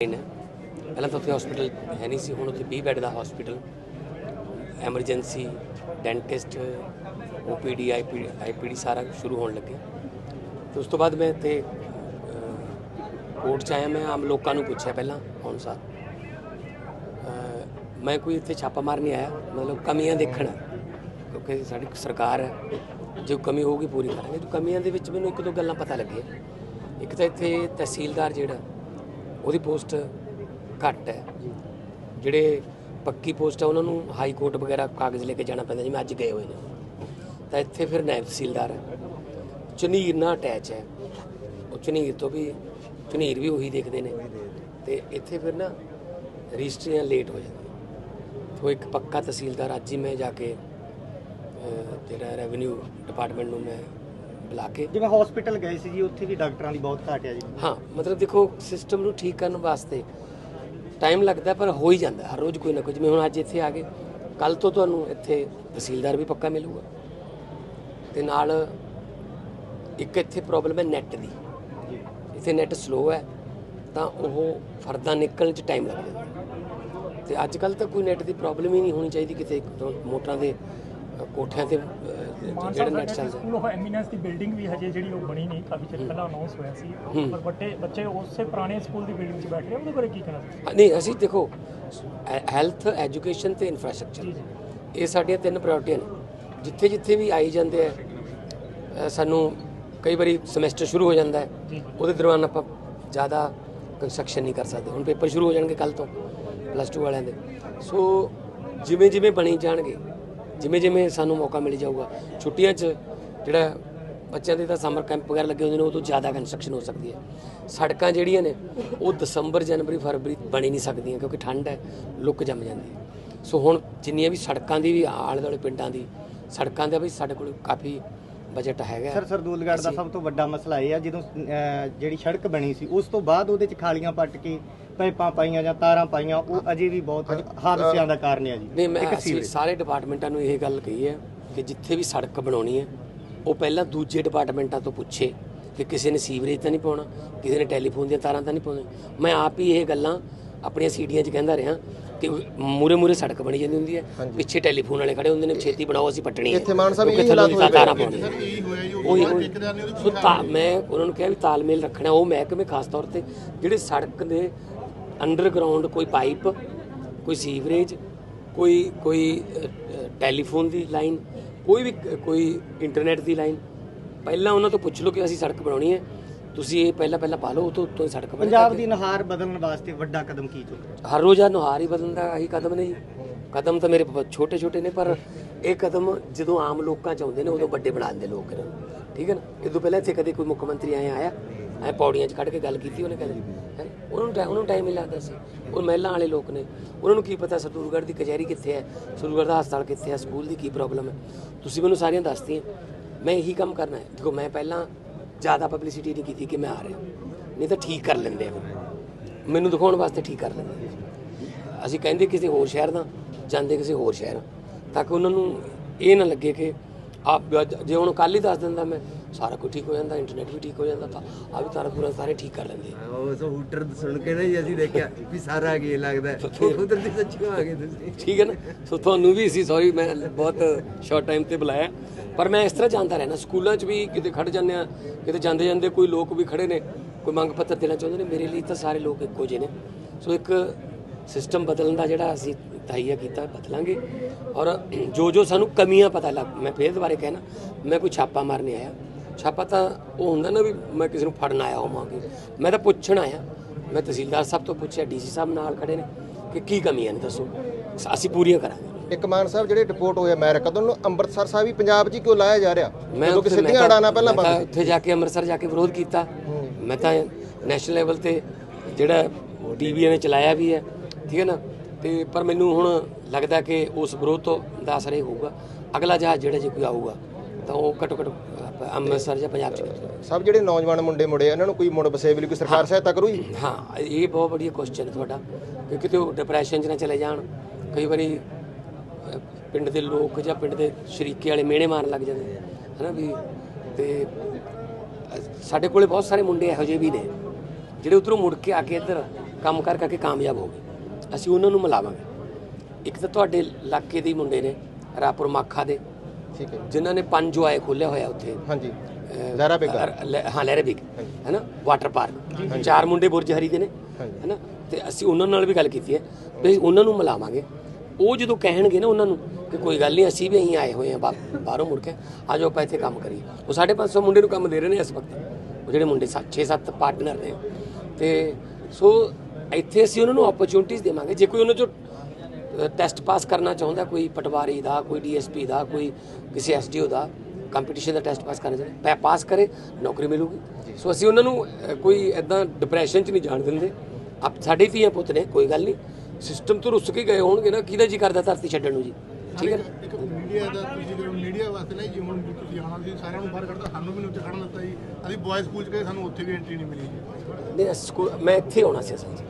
ਨੇ ਪਹਿਲਾਂ ਤਾਂ ਉੱਥੇ ਹਸਪੀਟਲ ਹੈ ਨਹੀਂ ਸੀ, ਹੁਣ ਉੱਥੇ 20 ਬੈੱਡ ਦਾ hospital emergency dentist OPD IPD IPD ਸਾਰਾ ਸ਼ੁਰੂ ਹੋਣ ਲੱਗੇ। ਤੇ ਉਸ ਤੋਂ ਬਾਅਦ ਮੈਂ ਇੱਥੇ ਕੋਰਟ ਚ ਆਇਆ, ਮੈਂ ਆਮ ਲੋਕਾਂ ਨੂੰ ਪੁੱਛਿਆ ਪਹਿਲਾਂ ਹੁਣ ਸਾਰ ਮੈਂ ਕੋਈ ਇੱਥੇ ਛਾਪਾ ਮਾਰ ਨਹੀਂ ਆਇਆ, ਮਤਲਬ ਕਮੀਆਂ ਦੇਖਣ। ਕਿਉਂਕਿ ਸਾਡੀ ਸਰਕਾਰ ਹੈ, ਜੋ ਕਮੀ ਹੋਊਗੀ ਪੂਰੀ ਕਰਾਂਗੇ। ਜੋ ਕਮੀਆਂ ਦੇ ਵਿੱਚ ਮੈਨੂੰ ਇੱਕ ਦੋ ਗੱਲਾਂ ਪਤਾ ਲੱਗੀਆਂ। ਇੱਕ ਤਾਂ ਇੱਥੇ ਤਹਿਸੀਲਦਾਰ ਜਿਹੜਾ ਉਹਦੀ ਪੋਸਟ ਘੱਟ ਹੈ। ਜਿਹੜੇ ਪੱਕੀ ਪੋਸਟ ਹੈ ਉਹਨਾਂ ਨੂੰ ਹਾਈ ਕੋਰਟ ਵਗੈਰਾ ਕਾਗਜ਼ ਲੈ ਕੇ ਜਾਣਾ ਪੈਂਦਾ ਜਿਵੇਂ ਅੱਜ ਗਏ ਹੋਏ ਨੇ। ਤਾਂ ਇੱਥੇ ਫਿਰ ਨਾਇਬ ਤਹਿਸੀਲਦਾਰ ਹੈ। ਝਨੀਰ ਨਾਲ ਅਟੈਚ ਹੈ। ਉਹ ਝਨੀਰ ਤੋਂ ਵੀ ਝਨੀਰ ਵੀ ਉਹੀ ਦੇਖਦੇ ਨੇ। ਤੇ ਇੱਥੇ ਫਿਰ ਨਾ ਰਜਿਸਟਰੀਆਂ ਲੇਟ ਹੋ ਜਾਂਦੀਆਂ। ਤੋਂ ਇੱਕ ਪੱਕਾ ਤਹਿਸੀਲਦਾਰ ਅੱਜ ਹੀ ਮੈਂ ਜਾ ਕੇ ਜਿਹੜਾ ਰੈਵਨਿਊ ਡਿਪਾਰਟਮੈਂਟ ਨੂੰ ਮੈਂ ਬੁਲਾ ਕੇ। ਜਿਵੇਂ ਹਸਪੀਟਲ ਗਏ ਸੀ ਜੀ ਉੱਥੇ ਵੀ ਡਾਕਟਰਾਂ ਦੀ ਬਹੁਤ ਘਾਟ ਹੈ ਜੀ। ਹਾਂ ਮਤਲਬ ਦੇਖੋ ਸਿਸਟਮ ਨੂੰ ਠੀਕ ਕਰਨ ਵਾਸਤੇ ਟਾਈਮ ਲੱਗਦਾ ਪਰ ਹੋ ਹੀ ਜਾਂਦਾ ਹਰ ਰੋਜ਼ ਕੋਈ ਨਾ ਕੋਈ। ਜਿਵੇਂ ਹੁਣ ਅੱਜ ਇੱਥੇ ਆ ਗਏ ਕੱਲ ਤੋਂ ਤੁਹਾਨੂੰ ਇੱਥੇ ਤਹਿਸੀਲਦਾਰ ਵੀ ਪੱਕਾ ਮਿਲੂਗਾ। ਤੇ ਨਾਲ ਇੱਕ ਇੱਥੇ ਪ੍ਰੋਬਲਮ ਹੈ ਨੈਟ ਦੀ। ਇੱਥੇ ਨੈਟ ਸਲੋ ਹੈ ਤਾਂ ਉਹ ਫਰਦਾ ਨਿਕਲਣ 'ਚ ਟਾਈਮ ਲੱਗ ਜਾਂਦਾ। ਤੇ ਅੱਜ ਕੱਲ ਤਾਂ ਕੋਈ ਨੈਟ ਦੀ ਪ੍ਰੋਬਲਮ ਹੀ ਨਹੀਂ ਹੋਣੀ ਚਾਹੀਦੀ ਕਿਤੇ ਮੋਟਰਾਂ ਦੇ ਕੋਠਿਆਂ ਤੇ ਜਿਹੜਾ ਨੈਟ ਚੱਲਦਾ ਸਕੂਲ ਆਫ ਐਮੀਨੈਂਸ ਦੀ ਬਿਲਡਿੰਗ ਵੀ ਹਜੇ ਜਿਹੜੀ ਉਹ ਬਣੀ ਨਹੀਂ ਕਾਫੀ ਚਿਰ ਪਹਿਲਾਂ ਅਨਾਉਂਸ ਹੋਇਆ ਸੀ। ਪਰ ਵੱਡੇ ਬੱਚੇ ਉਸੇ ਪੁਰਾਣੇ ਸਕੂਲ ਦੀ ਬਿਲਡਿੰਗ 'ਚ ਬੈਠ ਰਹੇ ਉਹਦੇ ਬਾਰੇ ਕੀ ਕਹਿਣਾ ਨਹੀਂ ਅਸੀਂ ਦੇਖੋ ਹੈਲਥ ਐਜੂਕੇਸ਼ਨ ਤੇ ਇਨਫਰਾਸਟ੍ਰਕਚਰ ਇਹ ਸਾਡੀਆਂ ਤਿੰਨ ਪ੍ਰਾਇੋਰਟੀਆਂ ਨੇ। ਜਿੱਥੇ ਜਿੱਥੇ ਵੀ ਆਈ ਜਾਂਦੇ ਆ ਸਾਨੂੰ ਕਈ ਵਾਰੀ ਸਮੈਸਟਰ ਸ਼ੁਰੂ ਹੋ ਜਾਂਦਾ ਹੈ। ਉਹਦੇ ਦੌਰਾਨ ਆਪਾਂ ਜ਼ਿਆਦਾ ਕੰਸਟਰਕਸ਼ਨ ਨਹੀਂ ਕਰ ਸਕਦੇ। ਹੁਣ ਪੇਪਰ ਸ਼ੁਰੂ ਹੋ ਜਾਣਗੇ ਕੱਲ ਤੋਂ ਪਲੱਸ 2 ਵਾਲਿਆਂ ਦੇ। ਸੋ ਜਿਵੇਂ ਜਿਵੇਂ ਬਣੀ ਜਾਣਗੇ ਜਿਵੇਂ ਜਿਵੇਂ ਸਾਨੂੰ ਮੌਕਾ ਮਿਲ ਜਾਊਗਾ ਛੁੱਟੀਆਂ 'ਚ ਜਿਹੜਾ ਬੱਚਿਆਂ ਦੇ ਤਾਂ ਸਮਰ ਕੈਂਪ ਵਗੈਰਾ ਲੱਗੇ ਹੁੰਦੇ ਨੇ ਉਹ ਤੋਂ ਜ਼ਿਆਦਾ ਕੰਸਟਰਕਸ਼ਨ ਹੋ ਸਕਦੀ ਹੈ। ਸੜਕਾਂ ਜਿਹੜੀਆਂ ਨੇ ਉਹ ਦਸੰਬਰ ਜਨਵਰੀ ਫਰਵਰੀ ਬਣੀ ਨਹੀਂ ਸਕਦੀਆਂ ਕਿਉਂਕਿ ਠੰਡ ਹੈ ਲੁੱਕ ਜੰਮ ਜਾਂਦੀ ਹੈ। ਸੋ ਹੁਣ ਜਿੰਨੀਆਂ ਵੀ ਸੜਕਾਂ ਦੀ ਵੀ ਆਲੇ ਦੁਆਲੇ ਪਿੰਡਾਂ ਦੀ ਸੜਕਾਂ ਦਾ ਵੀ ਸਾਡੇ ਕੋਲ ਕਾਫੀ ਬਜਟ ਹੈਗਾ। ਸਰ ਸਰਦੂਲਗੜ੍ਹ ਦਾ ਸਭ ਤੋਂ ਵੱਡਾ ਮਸਲਾ ਇਹ ਆ ਜਦੋਂ ਜਿਹੜੀ ਸੜਕ ਬਣੀ ਸੀ ਉਸ ਤੋਂ ਬਾਅਦ ਉਹਦੇ ਚ ਖਾਲੀਆਂ ਪੱਟ ਕੇ ਪਾਈਪਾਂ ਪਾਈਆਂ ਜਾਂ ਤਾਰਾਂ ਪਾਈਆਂ ਉਹ ਅਜੇ ਵੀ ਬਹੁਤ ਹਾਦਸਿਆਂ ਦਾ ਕਾਰਨ ਹੈ ਜੀ। ਨਹੀਂ ਮੈਂ ਅਸੀਂ। ਸਾਰੇ ਡਿਪਾਰਟਮੈਂਟਾਂ ਨੂੰ ਇਹ ਗੱਲ ਕਹੀ ਹੈ ਕਿ ਜਿੱਥੇ ਵੀ ਸੜਕ ਬਣਾਉਣੀ ਹੈ ਉਹ ਪਹਿਲਾਂ ਦੂਜੇ ਡਿਪਾਰਟਮੈਂਟਾਂ ਤੋਂ ਪੁੱਛੇ ਕਿ ਕਿਸੇ ਨੇ ਸੀਵਰੇਜ ਤਾਂ ਨਹੀਂ ਪਾਉਣਾ ਕਿਸੇ ਨੇ ਟੈਲੀਫੋਨ ਦੀਆਂ ਤਾਰਾਂ ਤਾਂ ਨਹੀਂ ਪਾਉਣੀਆਂ। ਮੈਂ ਆਪ ਹੀ ਇਹ ਗੱਲਾਂ ਆਪਣੀਆਂ ਸੀਡੀਆਂ 'ਚ ਕਹਿੰਦਾ ਰਿਹਾ ਕਿ ਮੂਰੇ ਮੂਰੇ ਸੜਕ ਬਣੀ ਜਾਂਦੀ ਹੁੰਦੀ ਹੈ ਪਿੱਛੇ ਟੈਲੀਫੋਨ ਵਾਲੇ ਖੜੇ ਹੁੰਦੇ ਨੇ ਛੇਤੀ ਬਣਾਓ ਅਸੀਂ ਪੱਟਣੀ ਹੈ। ਇੱਥੇ ਮਾਨ ਸਾਹਿਬ ਇਹੀ ਹਾਲਾਤ ਹੋਏ ਤਾਰਾਂ ਪਾਉਣੀਆਂ ਉਹੀ ਉਹੀ ਸੋ ਤਾਂ ਮੈਂ ਉਹਨਾਂ ਨੂੰ ਕਿਹਾ ਵੀ ਤਾਲਮੇਲ ਰੱਖਣਾ ਉਹ ਮਹਿਕਮੇ ਖਾਸ ਤੌਰ ਤੇ ਜਿਹੜੇ ਸੜਕ ਦੇ ਅੰਡਰਗਰਾਉਂਡ ਕੋਈ ਪਾਈਪ ਕੋਈ ਸੀਵਰੇਜ ਕੋਈ ਕੋਈ ਟੈਲੀਫੋਨ ਦੀ ਲਾਈਨ ਕੋਈ ਵੀ ਕੋਈ ਇੰਟਰਨੈਟ ਦੀ ਲਾਈਨ ਪਹਿਲਾਂ ਉਹਨਾਂ ਤੋਂ ਪੁੱਛ ਲਓ ਕਿ ਅਸੀਂ ਸੜਕ ਬਣਾਉਣੀ ਹੈ ਤੁਸੀਂ ਇਹ ਪਹਿਲਾਂ ਪਹਿਲਾਂ ਪਾ ਲਓ ਉਹ ਤੋਂ ਉੱਤੋਂ ਹੀ ਸੜਕ ਬਣੇ ਪੰਜਾਬ ਦੀ ਨਹਾਰ ਬਦਲਣ ਵਾਸਤੇ ਵੱਡਾ ਕਦਮ ਕੀ ਚੁੱਕਿਆ ਹਰ ਰੋਜ਼ ਆ ਨੁਹਾਰ ਹੀ ਬਦਲਣ ਦਾ ਕਦਮ ਨੇ ਜੀ। ਕਦਮ ਤਾਂ ਮੇਰੇ ਛੋਟੇ ਛੋਟੇ ਨੇ ਪਰ ਇਹ ਕਦਮ ਜਦੋਂ ਆਮ ਲੋਕਾਂ ਚ ਆਉਂਦੇ ਨੇ, ਉਦੋਂ ਵੱਡੇ ਬਣਾ ਦਿੰਦੇ ਲੋਕ ਇਹਨਾਂ ਨੂੰ। ਠੀਕ ਹੈ ਨਾ? ਇਹ ਤੋਂ ਪਹਿਲਾਂ ਇੱਥੇ ਕਦੇ ਕੋਈ ਮੁੱਖ ਮੰਤਰੀ ਆਇਆ ਆਇਆ, ਐ ਪੌੜੀਆਂ 'ਚ ਖੜ ਕੇ ਗੱਲ ਕੀਤੀ ਉਹਨੇ ਕਹਿੰਦੇ ਹੈ? ਉਹਨਾਂ ਨੂੰ ਟਾਈਮ ਉਹਨਾਂ ਨੂੰ ਟਾਈਮ ਹੀ ਲੱਗਦਾ ਸੀ। ਉਹ ਮਹਿਲਾਂ ਵਾਲੇ ਲੋਕ ਨੇ। ਉਹਨਾਂ ਨੂੰ ਕੀ ਪਤਾ ਸਰਦੂਲਗੜ੍ਹ ਦੀ ਕਚਹਿਰੀ ਕਿੱਥੇ ਹੈ? ਸਰਦੂਲਗੜ੍ਹ ਦਾ ਹਸਪਤਾਲ ਕਿੱਥੇ ਹੈ? ਸਕੂਲ ਦੀ ਕੀ ਪ੍ਰੋਬਲਮ ਹੈ? ਤੁਸੀਂ ਮੈਨੂੰ ਸਾਰੀਆਂ ਦੱਸਤੀਆਂ। ਮੈਂ ਇਹੀ ਕੰਮ ਕਰਨਾ ਹੈ। ਦੇਖੋ, ਮੈਂ ਪਹਿਲਾਂ ਜ਼ਿਆਦਾ ਪਬਲਿਸਿਟੀ ਨਹੀਂ ਕੀਤੀ ਕਿ ਮੈਂ ਆ ਰਿਹਾ। ਨਹੀਂ ਤਾਂ ਠੀਕ ਕਰ ਲੈਂਦੇ ਆ ਮੈਨੂੰ ਦਿਖਾਉਣ ਵਾਸਤੇ ਠੀਕ ਕਰ ਲੈਂਦੇ ਅਸੀਂ ਕਹਿੰਦੇ ਕਿਸੇ ਹੋਰ ਸ਼ਹਿਰ ਦਾ, ਜਾਂਦੇ ਕਿਸੇ ਹੋਰ ਸ਼ਹਿਰ। ਤਾਂ ਕਿ ਉਹਨਾਂ ਨੂੰ ਇਹ ਨਾ ਲੱਗੇ ਕਿ ਆਪ ਜੇ ਹੁਣ ਕੱਲ ਹੀ ਦੱਸ ਦਿੰਦਾ ਮੈਂ ਸਾਰਾ ਕੁਝ ਠੀਕ ਹੋ ਜਾਂਦਾ ਇੰਟਰਨੈਟ ਵੀ ਠੀਕ ਹੋ ਜਾਂਦਾ ਤਾਂ ਆ ਵੀ ਤਾਰਾ ਪੂਰਾ ਸਾਰੇ ਠੀਕ ਕਰ ਲੈਂਦੇ ਆ। ਉਹ ਸੋ ਹੂਟਰ ਸੁਣ ਕੇ ਨਾ ਜੀ ਅਸੀਂ ਦੇਖਿਆ ਵੀ ਸਾਰਾ ਕੀ ਲੱਗਦਾ। ਉਧਰ ਦੀ ਸੱਚੀ ਆ ਗਏ ਤੁਸੀਂ ਠੀਕ ਹੈ ਨਾ ਸੋ ਤੁਹਾਨੂੰ ਵੀ ਸੀ ਸੌਰੀ ਮੈਂ ਬਹੁਤ ਸ਼ਾਰਟ ਟਾਈਮ ਤੇ ਬੁਲਾਇਆ ਪਰ ਮੈਂ ਇਸ ਤਰ੍ਹਾਂ ਜਾਂਦਾ ਰਹਿਣਾ ਸਕੂਲਾਂ 'ਚ ਵੀ ਕਿਤੇ ਖੜ ਜਾਂਦੇ ਆ ਕਿਤੇ ਜਾਂਦੇ ਜਾਂਦੇ ਕੋਈ ਲੋਕ ਵੀ ਖੜੇ ਨੇ ਕੋਈ ਮੰਗ ਪੱਤਰ ਦੇਣਾ ਚਾਹੁੰਦੇ ਨੇ ਮੇਰੇ ਲਈ ਤਾਂ ਸਾਰੇ ਲੋਕ ਇੱਕੋ ਜਿਹੇ ਨੇ ਸੋ ਇੱਕ ਸਿਸਟਮ ਬਦਲਣ ਦਾ ਜਿਹੜਾ ਅਸੀਂ ਤਹਈਆ ਕੀਤਾ ਬਦਲਾਂਗੇ। ਔਰ ਜੋ ਜੋ ਸਾਨੂੰ ਕਮੀਆਂ ਪਤਾ ਲੱਗ ਮੈਂ ਫੇਰ ਦੁਬਾਰੇ ਕਹਿਣਾ ਮੈਂ ਕੋਈ ਛਾਪਾ ਮਾਰਨੇ ਆਇਆ। ਛਾਪਾ ਤਾਂ ਉਹ ਹੁੰਦਾ ਨਾ ਵੀ ਮੈਂ ਕਿਸੇ ਨੂੰ ਫੜਨ ਆਇਆ ਹੋਵਾਂਗੀ। ਮੈਂ ਤਾਂ ਪੁੱਛਣ ਆਇਆ। ਮੈਂ ਤਹਿਸੀਲਦਾਰ ਸਾਹਿਬ ਤੋਂ ਪੁੱਛਿਆ ਡੀਸੀ ਸਾਹਿਬ ਨਾਲ ਖੜੇ ਨੇ ਕਿ ਕੀ ਕਮੀਆਂ ਨੇ ਦੱਸੋ। ਅਸੀਂ ਪੂਰੀਆਂ ਕਰਾਂਗੇ। ਇੱਕ ਮਾਨ ਸਾਹਿਬ ਜਿਹੜੇ ਰਿਪੋਰਟ ਹੋਏ ਅਮਰੀਕਾ ਤੋਂ ਉਹਨੂੰ ਅੰਮ੍ਰਿਤਸਰ ਸਾਹਿਬ ਹੀ ਪੰਜਾਬ 'ਚ ਹੀ ਕਿਉਂ ਲਾਇਆ ਜਾ ਰਿਹਾ? ਮੈਂ ਜਦੋਂ ਦੀਆਂ ਤਾਂ- ਅੜਾਣਾ ਪਹਿਲਾਂ ਬੰਦ ਉੱਥੇ ਜਾ ਕੇ ਅੰਮ੍ਰਿਤਸਰ ਜਾ ਕੇ ਵਿਰੋਧ ਕੀਤਾ। ਮੈਂ ਤਾਂ ਨੈਸ਼ਨਲ ਲੈਵਲ ਤੇ ਜਿਹੜਾ ਟੀਵੀ ਨੇ ਚਲਾਇਆ ਵੀ ਹੈ ਠੀਕ ਹੈ ਨਾ? ਤੇ ਪਰ ਮੈਨੂੰ ਹੁਣ ਲੱਗਦਾ ਕਿ ਉਸ ਵਿਰੋਧ ਤੋਂ ਦਾ ਅਸਰ ਇਹ ਹੋਊਗਾ। ਅਗਲਾ ਜਹਾਜ਼ ਜਿਹੜਾ ਜੇ ਕੋਈ ਆਊਗਾ ਤਾਂ ਉਹ ਘੱਟੋ ਘੱਟ ਅੰਮ੍ਰਿਤਸਰ ਜਾਂ ਪੰਜਾਬ ਚ। ਸਭ ਜਿਹੜੇ ਨੌਜਵਾਨ ਮੁੰਡੇ ਮੁੰਡੇ ਇਹਨਾਂ ਨੂੰ ਕੋਈ ਮੁੜ ਬਸੇ ਵੀ ਕੋਈ ਸਰਕਾਰ ਸਹਾਇਤਾ ਕਰੂ ਜੀ ਹਾਂ ਇਹ ਬਹੁਤ ਵਧੀਆ ਕੁਐਸਚਨ ਹੈ ਤੁਹਾਡਾ। ਕਿ ਕਿਤੇ ਉਹ ਡਿਪਰੈਸ਼ਨ 'ਚ ਨਾ ਚਲੇ ਜਾਣ। ਕਈ ਵਾਰੀ ਪਿੰਡ ਦੇ ਲੋਕ ਜਾਂ ਪਿੰਡ ਦੇ ਸ਼ਰੀਕੇ ਵਾਲੇ ਮਿਹਣੇ ਮਾਰਨ ਲੱਗ ਜਾਂਦੇ ਹਨਾ ਵੀ ਤੇ ਸਾਡੇ ਕੋਲੇ ਬਹੁਤ ਸਾਰੇ ਮੁੰਡੇ ਇਹੋ ਜਿਹੇ ਵੀ ਨੇ ਜਿਹੜੇ ਉਧਰੋਂ ਮੁੜ ਕੇ ਆ ਕੇ ਇੱਧਰ ਕੰਮ ਕਰ ਕਰਕੇ ਕਾਮਯਾਬ ਹੋ ਗਏ। ਅਸੀਂ ਉਹਨਾਂ ਨੂੰ ਮਿਲਾਵਾਂਗੇ। ਇੱਕ ਤਾਂ ਤੁਹਾਡੇ ਇਲਾਕੇ ਦੇ ਹੀ ਮੁੰਡੇ ਨੇ ਰਾਪੁਰ ਮਾਖਾ ਦੇ ਠੀਕ ਹੈ। ਜਿਨ੍ਹਾਂ ਨੇ ਪੰਜ ਜੋ ਆਏ ਖੋਲਿਆ ਹੋਇਆ ਉੱਥੇ। ਹਾਂਜੀ। ਅਹ, ਜ਼ਹਿਰਾ ਬੇਗਾ। ਹਾਂ ਲਹਿਰਾ ਬਿਗ ਹੈਨਾ ਵਾਟਰ ਪਾਰਕ। ਚਾਰ ਮੁੰਡੇ ਬੁਰਜ ਹਰੀ ਦੇ ਨੇ ਹੈਨਾ ਤੇ ਅਸੀਂ ਉਹਨਾਂ ਨਾਲ ਵੀ ਗੱਲ ਕੀਤੀ ਹੈ ਵੀ ਉਹਨਾਂ ਨੂੰ ਮਿਲਾਵਾਂਗੇ। ਉਹ ਜਦੋਂ ਕਹਿਣਗੇ ਨਾ ਉਹਨਾਂ ਨੂੰ ਕਿ ਕੋਈ ਗੱਲ ਨਹੀਂ ਅਸੀਂ ਵੀ અહીં ਆਏ ਹੋਏ ਹਾਂ ਬਾ- ਬਾਹਰੋਂ ਮੁੜ ਕੇ ਆ ਜਾਓ ਆਪਾਂ ਇੱਥੇ ਕੰਮ ਕਰੀਏ। ਉਹ 550 ਮੁੰਡੇ ਨੂੰ ਕੰਮ ਦੇ ਰਹੇ ਨੇ ਇਸ ਵਕਤ। ਉਹ ਜਿਹੜੇ ਮੁੰਡੇ 6-7 ਪਾਰਟਨਰ ਨੇ। ਤੇ ਸੋ ਇੱਥੇ ਅਸੀਂ ਉਹਨਾਂ ਨੂੰ ਓਪਰਚੁਨਿਟੀਜ਼ ਦੇਵਾਂਗੇ। ਜੇ ਕੋਈ ਉਹਨਾਂ ਚੋਂ ਟੈਸਟ ਪਾਸ ਕਰਨਾ ਚਾਹੁੰਦਾ ਕੋਈ ਪਟਵਾਰੀ ਦਾ ਕੋਈ ਡੀਐਸਪੀ ਦਾ ਕੋਈ ਕਿਸੇ ਐਸਡੀਓ ਦਾ ਕੰਪੀਟੀਸ਼ਨ ਦਾ ਟੈਸਟ ਪਾਸ ਕਰਨਾ ਚਾਹੁੰਦਾ ਪੈ ਪਾਸ ਕਰੇ ਨੌਕਰੀ ਮਿਲੂਗੀ। ਸੋ ਅਸੀਂ ਉਹਨਾਂ ਨੂੰ ਕੋਈ ਐਦਾਂ ਡਿਪਰੈਸ਼ਨ 'ਚ ਨਹੀਂ ਜਾਣ ਦਿੰਦੇ। ਆਪ ਸਾਡੇ ਧੀਆਂ ਪੁੱਤ ਨੇ ਕੋਈ ਗੱਲ ਨਹੀਂ। ਸਿਸਟਮ ਤੋਂ ਰੁੱਸ ਕੇ ਗਏ ਹੋਣਗੇ ਨਾ ਕਿਹਦਾ ਜੀ ਕਰਦਾ ਧਰਤੀ ਛੱਡਣ ਨੂੰ ਜੀ? ਠੀਕ ਹੈ ਮੀਡੀਆ ਦਾ ਤੁਸੀਂ ਮੀਡੀਆ ਵਾਸਤੇ ਨਾ ਜੀ ਹੁਣ ਤੁਸੀਂ ਆਉਣਾ ਸੀ ਸਾਰਿਆਂ ਨੂੰ ਬਾਹਰ ਕੱਢਦਾ ਸਾਨੂੰ ਵੀ ਉੱਥੇ ਖੜਨ ਦਿੱਤਾ ਜੀ। ਅਸੀਂ ਬॉयਜ਼ ਸਕੂਲ ਚ ਗਏ ਸਾਨੂੰ ਉੱਥੇ ਵੀ ਐਂਟਰੀ ਨਹੀਂ ਮਿਲੀ ਜੀ। ਨਹੀਂ ਮੈਂ ਇੱਥੇ ਆਉਣਾ ਸੀ ਅਸਲ 'ਚ।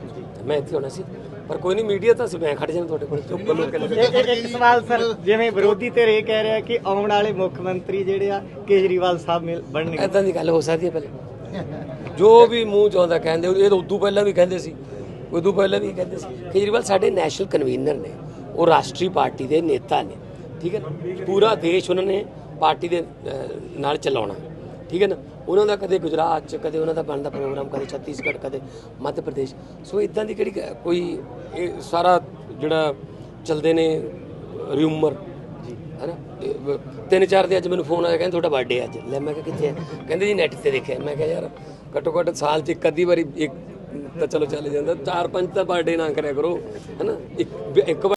ਮੈਂ ਇੱਥੇ ਆਉਣਾ ਸੀ। ਪਰ ਕੋਈ ਨਹੀਂ ਮੀਡੀਆ ਤਾਂ ਅਸੀਂ ਮੈਂ ਖੜ ਜਾਣਾ ਤੁਹਾਡੇ ਕੋਲ। ਚੁੱਪ ਲੋਕ ਇੱਕ ਇੱਕ- ਸਵਾਲ ਸਰ ਜਿਵੇਂ ਵਿਰੋਧੀ ਧਿਰ ਇਹ ਕਹਿ ਰਿਹਾ ਕਿ ਆਉਣ ਵਾਲੇ ਮੁੱਖ ਮੰਤਰੀ ਜਿਹੜੇ ਆ ਕੇਜਰੀਵਾਲ ਸਾਹਿਬ ਮਿਲ ਬਣਨਗੇ। ਐਦਾਂ ਦੀ ਗੱਲ ਹੋ ਸਕਦੀ ਹੈ ਪਹਿਲੇ। ਜੋ ਵੀ ਮੂੰਹ ਚ ਆਉਂਦਾ ਕਹਿੰਦੇ ਇਹ ਤਾਂ ਉਦੋਂ ਪਹਿਲਾਂ ਵੀ ਕਹਿੰਦੇ ਸੀ। ਉਦੋਂ ਪਹਿਲਾਂ ਵੀ ਕਹਿੰਦੇ ਸੀ। ਕੇਜਰੀਵਾਲ ਸਾਡੇ ਨੈਸ਼ਨਲ ਕਨਵੀਨਰ ਨੇ। ਉਹ ਰਾਸ਼ਟਰੀ ਪਾਰਟੀ ਦੇ ਨੇਤਾ ਨੇ। ਠੀਕ ਹੈ ਪੂਰਾ ਦੇਸ਼ ਉਹਨਾਂ ਨੇ ਪਾਰਟੀ ਦੇ ਨਾਲ ਚਲਾਉਣਾ। ਠੀਕ ਹੈ ਨਾ? ਉਹਨਾਂ ਦਾ ਕਦੇ ਗੁਜਰਾਤ ਚ ਕਦੇ ਉਹਨਾਂ ਦਾ ਬਣਦਾ ਪ੍ਰੋਗਰਾਮ ਕਦੇ ਛੱਤੀਸਗੜ੍ਹ ਕਦੇ ਮੱਧ ਪ੍ਰਦੇਸ਼। ਸੋ ਇਦਾਂ ਦੀ ਕਿਹੜੀ ਕੋਈ ਇਹ ਸਾਰਾ ਜਿਹੜਾ ਚਲਦੇ ਨੇ ਰਿਊਮਰ ਹੈਨਾ ਤੇ ਵ- ਤਿੰਨ ਚਾਰ ਦੇ ਅੱਜ ਮੈਨੂੰ ਫੋਨ ਆਇਆ ਕਹਿੰਦੇ ਤੁਹਾਡਾ ਬਰਥਡੇ ਅੱਜ। ਲੈ ਮੈਂ ਕਿਹਾ ਕਿੱਥੇ ਹੈ ਕਹਿੰਦੇ ਜੀ ਨੈਟ ਤੇ ਦੇਖਿਆ। ਮੈਂ ਕਿਹਾ ਯਾਰ ਘੱਟੋ ਘੱਟ ਸਾਲ 'ਚ ਇੱਕ ਅੱਧੀ ਵਾਰੀ ਇੱਕ ਤਾਂ ਚਲੋ ਚੱਲ ਜਾਂਦਾ। ਚਾਰ ਪੰਜ ਤਾਂ ਬਰਥਡੇ ਨਾ ਕਰਿਆ ਕਰੋ। ਹੈਨਾ ਇੱਕ ਇੱਕ